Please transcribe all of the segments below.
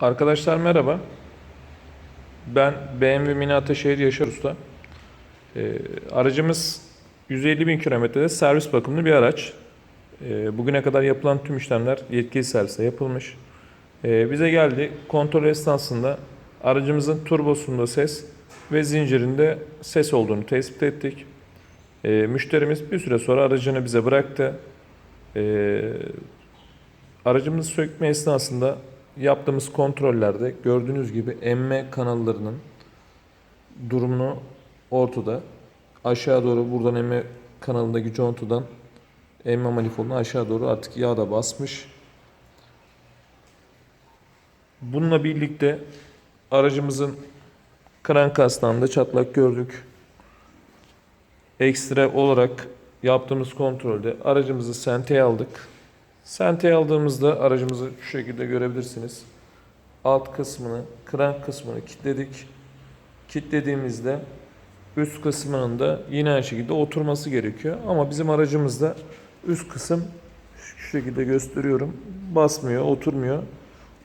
Arkadaşlar merhaba. Ben BMW Mini Ataşehir Yaşar Usta. Ee, aracımız 150 bin kilometrede servis bakımlı bir araç. Ee, bugüne kadar yapılan tüm işlemler yetkili servise yapılmış. Ee, bize geldi. Kontrol esnasında aracımızın turbosunda ses ve zincirinde ses olduğunu tespit ettik. Ee, müşterimiz bir süre sonra aracını bize bıraktı. Ee, aracımızı sökme esnasında yaptığımız kontrollerde gördüğünüz gibi emme kanallarının durumunu ortada. Aşağı doğru buradan emme kanalındaki contadan emme manifolduna aşağı doğru artık yağ da basmış. Bununla birlikte aracımızın krank kasnağında çatlak gördük. Ekstra olarak yaptığımız kontrolde aracımızı senteye aldık. Senteye aldığımızda aracımızı şu şekilde görebilirsiniz. Alt kısmını, krank kısmını kilitledik. Kilitlediğimizde üst kısmının da yine aynı şekilde oturması gerekiyor. Ama bizim aracımızda üst kısım şu şekilde gösteriyorum. Basmıyor, oturmuyor.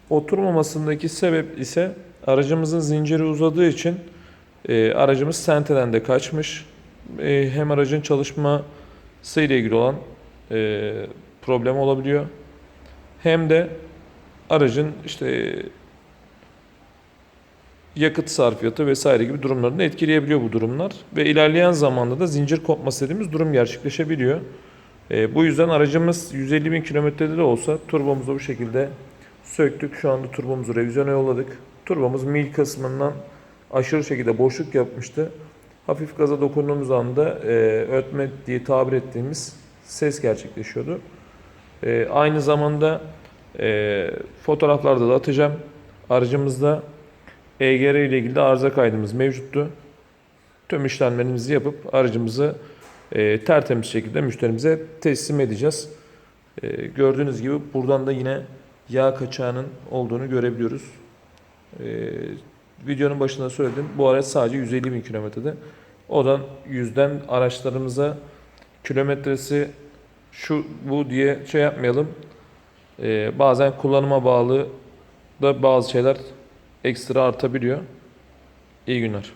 Oturmamasındaki sebep ise aracımızın zinciri uzadığı için e, aracımız senteden de kaçmış. E, hem aracın çalışması ile ilgili olan e, problem olabiliyor. Hem de aracın işte yakıt sarfiyatı vesaire gibi durumlarını etkileyebiliyor bu durumlar. Ve ilerleyen zamanda da zincir kopması dediğimiz durum gerçekleşebiliyor. E, bu yüzden aracımız 150 bin kilometrede de olsa turbomuzu bu şekilde söktük. Şu anda turbomuzu revizyona yolladık. Turbomuz mil kısmından aşırı şekilde boşluk yapmıştı. Hafif gaza dokunduğumuz anda e, ötme diye tabir ettiğimiz ses gerçekleşiyordu. E, aynı zamanda e, fotoğraflarda da atacağım. Aracımızda EGR ile ilgili de arıza kaydımız mevcuttu. Tüm işlemlerimizi yapıp aracımızı e, tertemiz şekilde müşterimize teslim edeceğiz. E, gördüğünüz gibi buradan da yine yağ kaçağının olduğunu görebiliyoruz. E, videonun başında söyledim. Bu araç sadece 150 bin kilometrede. Odan yüzden araçlarımıza kilometresi şu bu diye şey yapmayalım. Ee, bazen kullanıma bağlı da bazı şeyler ekstra artabiliyor. İyi günler.